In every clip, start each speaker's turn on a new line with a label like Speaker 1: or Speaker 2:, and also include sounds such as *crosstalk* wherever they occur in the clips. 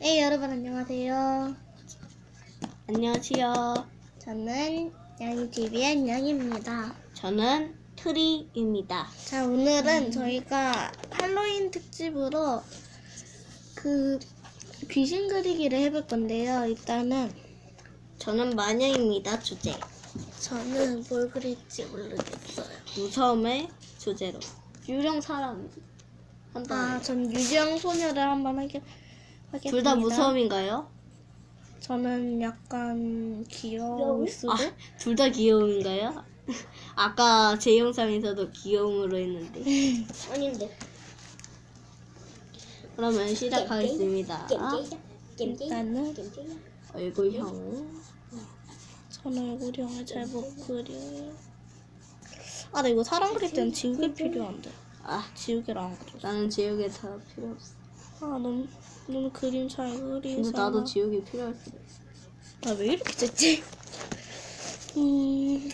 Speaker 1: 네, 여러분 안녕하세요.
Speaker 2: 안녕하세요.
Speaker 1: 저는 양이TV의 양입니다.
Speaker 2: 저는 트리입니다.
Speaker 1: 자, 오늘은 저희가 할로윈 특집으로 그 귀신 그리기를 해볼 건데요. 일단은
Speaker 2: 저는 마녀입니다. 주제.
Speaker 1: 저는 뭘 그릴지 모르겠어요.
Speaker 2: 무서움의 주제로. 유령 사람. 한다.
Speaker 1: 아, 전 유령 소녀를 한번 하게 하겠습니다.
Speaker 2: 둘 다 무서움인가요?
Speaker 1: 저는 약간 귀여울 수도.
Speaker 2: 아, 둘 다 귀여움인가요? *laughs* 아까 제 영상에서도 귀여움으로 했는데. *laughs*
Speaker 3: 아닌데.
Speaker 2: 그러면 시작하겠습니다.
Speaker 1: 일단은
Speaker 2: 얼굴형.
Speaker 1: 전 얼굴형을 잘 못 그려요. 아, 나 이거 사람 그릴 때는 지우개 필요한데.
Speaker 2: 아,
Speaker 1: 지우개를 안 그려.
Speaker 2: 나는 지우개 다 필요 없어.
Speaker 1: 아, 너무, 너무 그림 잘 그리잖아.
Speaker 2: 근데 나도 지우개 필요할 수 있어.
Speaker 1: 나왜 이렇게 쨌지? 음.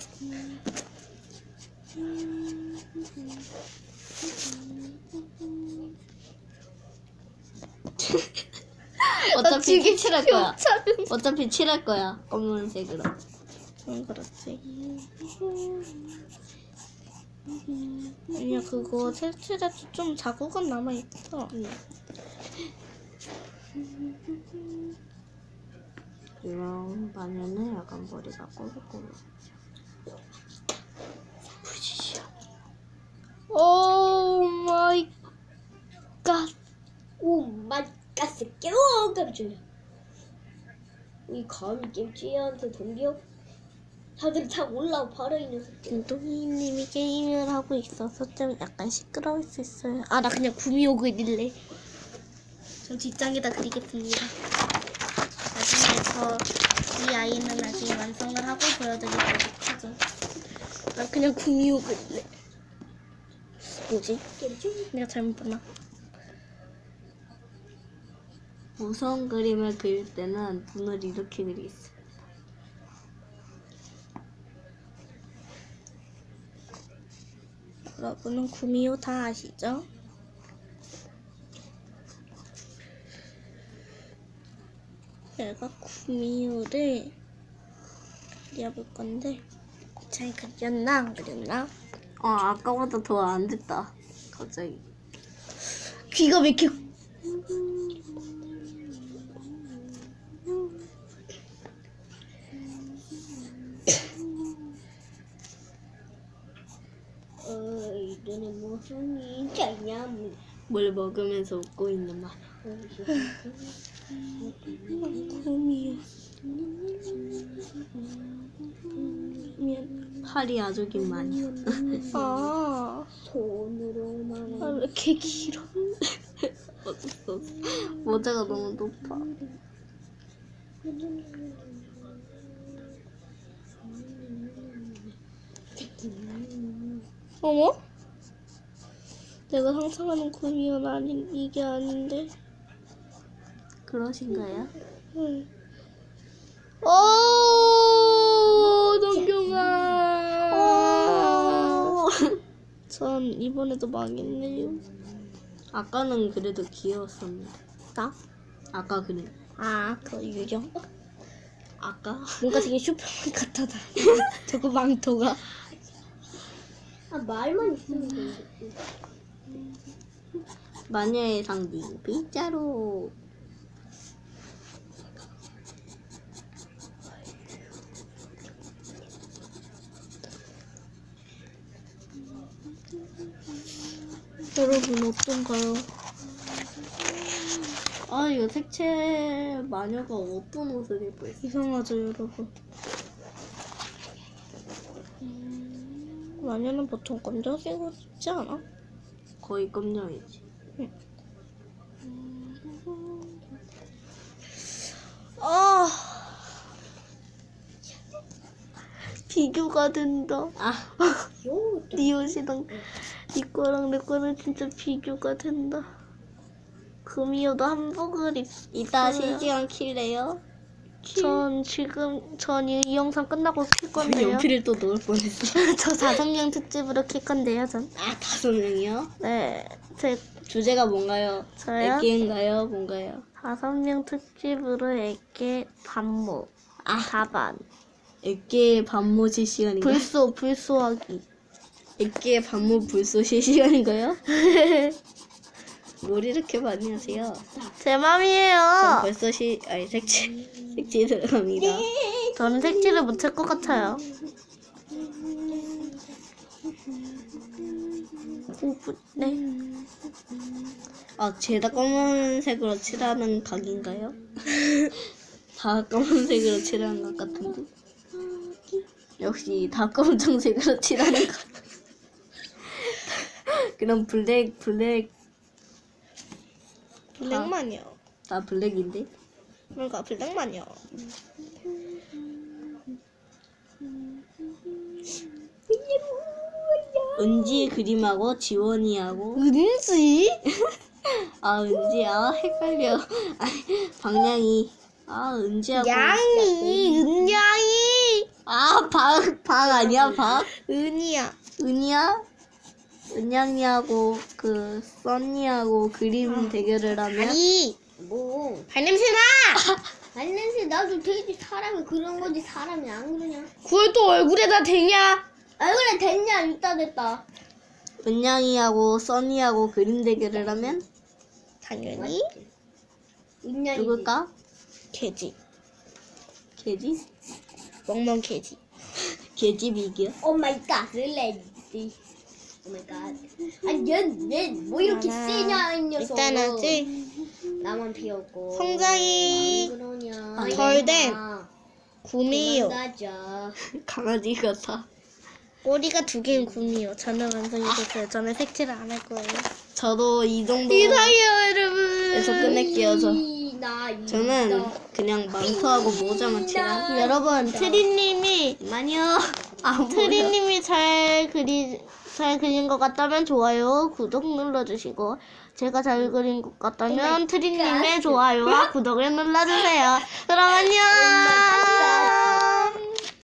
Speaker 1: *laughs*
Speaker 2: 어차피 칠할 거야. 어차피 칠할 거야. 검은색으로.
Speaker 1: 응, 그렇지. 아니야, 그거 색칠해도 좀 자국은 남아 있어.
Speaker 2: 이런 마녀는 약간 머리가 꼬르꼬르.
Speaker 1: 오 마이 갓.
Speaker 3: 오 마이 가스 깨워 깜짝이야. 이 감히 겜지한테 덤벼? 다들 다 올라와 바로 이 녀석들.
Speaker 1: 김동희님이 게임을 하고 있어서 좀 약간 시끄러울 수 있어요. 아, 나 그냥 구미호 그릴래. 전 뒷장에다 그리겠습니다. 나중에 저 이 아이는 나중에 완성을 하고 보여드리도록 하죠. 나 그냥 구미호 그릴래. 뭐지? 내가 잘못 봤나?
Speaker 2: 무서운 그림을 그릴 때는 눈을 이렇게 그리겠어.
Speaker 1: 여러분은 구미호 다 아시죠? 내가 구미호를 그려볼 건데 잘 그렸나 안 그렸나?
Speaker 2: 어, 아까보다 더 안 됐다. 갑자기.
Speaker 1: 귀가 왜 이렇게 *coughs*
Speaker 3: 어, 이들은 무슨 일이냐?
Speaker 2: 뭘 먹으면서 웃고 있는 말. 팔이 아주 긴 마녀.
Speaker 1: 아,
Speaker 3: 손으로만
Speaker 1: 아, 왜 이렇게 길어? *laughs*
Speaker 2: 어쩔 수 없어. 모자가 너무 높아.
Speaker 1: 어머? 내가 상상하는 구미호는 아닌 이게 아닌데.
Speaker 2: 그러신가요?
Speaker 1: 응. 오, 동경아. 전 이번에도 망했네요.
Speaker 2: 아까는 그래도 귀여웠었는데.
Speaker 1: 나?
Speaker 2: 아까 그래.
Speaker 1: 아, 그 유령.
Speaker 2: 아까?
Speaker 1: 뭔가 되게 슈퍼맨 같다. 나. 저거 망토가.
Speaker 3: 아 말만 있으면 되는데.
Speaker 2: 마녀의 상징. 빗자루.
Speaker 1: 여러분 어떤가요?
Speaker 2: 아, 이거 색채 마녀가 어떤 옷을 입고 있어?
Speaker 1: 이상하죠, 여러분. 마녀는 보통 검정색으로 입지 않아?
Speaker 2: 거의 검정이지.
Speaker 1: 아 비교가 된다.
Speaker 2: 아,
Speaker 3: 요,
Speaker 1: 네 옷이랑 네 거랑 내 거랑 진짜 비교가 된다. 금이어도 한복을 입.
Speaker 2: 이따? 실시간 킬래요?
Speaker 1: 전 지금 전 이 영상 끝나고 킬 건데요.
Speaker 2: 연필을 또 넣을 뻔했어. *laughs*
Speaker 1: 저 자성령 특집으로 킬 건데요, 전.
Speaker 2: 아, 다섯 명이요?
Speaker 1: 네, 제
Speaker 2: 주제가 뭔가요?
Speaker 1: 저요?
Speaker 2: 애기인가요? 뭔가요?
Speaker 1: 다섯 명 특집으로 에게 반모. 아, 다반.
Speaker 2: 액계 반모 실시간인가?
Speaker 1: 불소, 불소하기.
Speaker 2: 액계 반모 불소 실시간인가요? *laughs* 뭘 이렇게 많이 하세요?
Speaker 1: 제
Speaker 2: 전
Speaker 1: 맘이에요.
Speaker 2: 벌써 시 아니 색칠 색칠 들어갑니다. *laughs*
Speaker 1: 저는 색칠을 못 할 것 같아요. 5분, 네.
Speaker 2: 아 죄다 검은색으로 칠하는 각인가요? *laughs* 다 검은색으로 칠하는 것 같은데. 역시 다 검정색으로 칠하는 것. 그럼 블랙 블랙
Speaker 1: 블랙만이요.
Speaker 2: 다 블랙인데?
Speaker 1: 뭔가 블랙만이요.
Speaker 2: 은지 그림하고 지원이하고
Speaker 1: 은지?
Speaker 2: 아 은지 아 헷갈려 아니 방향이 아 은지하고
Speaker 1: 양이, 은양이.
Speaker 2: 아 박 박 아니야 박
Speaker 1: 은이야.
Speaker 2: 은이야 은양이하고 그 써니하고 그림 대결을 하면
Speaker 1: 아니,
Speaker 3: 뭐
Speaker 1: 발냄새 나! *laughs*
Speaker 3: 발냄새 나도 되지 사람이 그런 거지 사람이 안 그러냐
Speaker 1: 그걸 또 얼굴에다 대냐?
Speaker 3: 얼굴에 됐냐 이따 됐다
Speaker 2: 은양이하고 써니하고 그림 대결을 하면
Speaker 1: 당연히
Speaker 3: 인연이
Speaker 2: 누굴까?
Speaker 1: 개지.
Speaker 2: 개지?
Speaker 1: 멍멍 개지.
Speaker 2: 개집 *laughs* 이겨?
Speaker 3: 오 마이 갓 레디 오 마이 갓 아니 얘 얘뭐 이렇게
Speaker 1: 하나,
Speaker 3: 세냐 이 녀석
Speaker 1: 일단 하지.
Speaker 3: 나만 피었고
Speaker 1: 성장이
Speaker 3: 안 그러냐
Speaker 2: 아,
Speaker 1: 덜 된. 구미요.
Speaker 3: 도망가자 *laughs*
Speaker 2: 강아지 같아
Speaker 1: 꼬리가 두 개인 구미요. 저는 완성이 됐어요. 저는 색칠을 안 할 거예요.
Speaker 2: 저도 이 정도
Speaker 1: 이상해요, 여러분.
Speaker 2: 에서 끝낼게요
Speaker 3: 저나
Speaker 2: 저는 그냥 망토하고 모자만 칠한
Speaker 1: 여러분, 트리님이
Speaker 2: 아니요. 아
Speaker 1: 트리님이 잘 그리 잘 그린 것 같다면 좋아요, 구독 눌러주시고 제가 잘 그린 것 같다면 트리님의 좋아요와 구독을 눌러주세요. 그럼 안녕.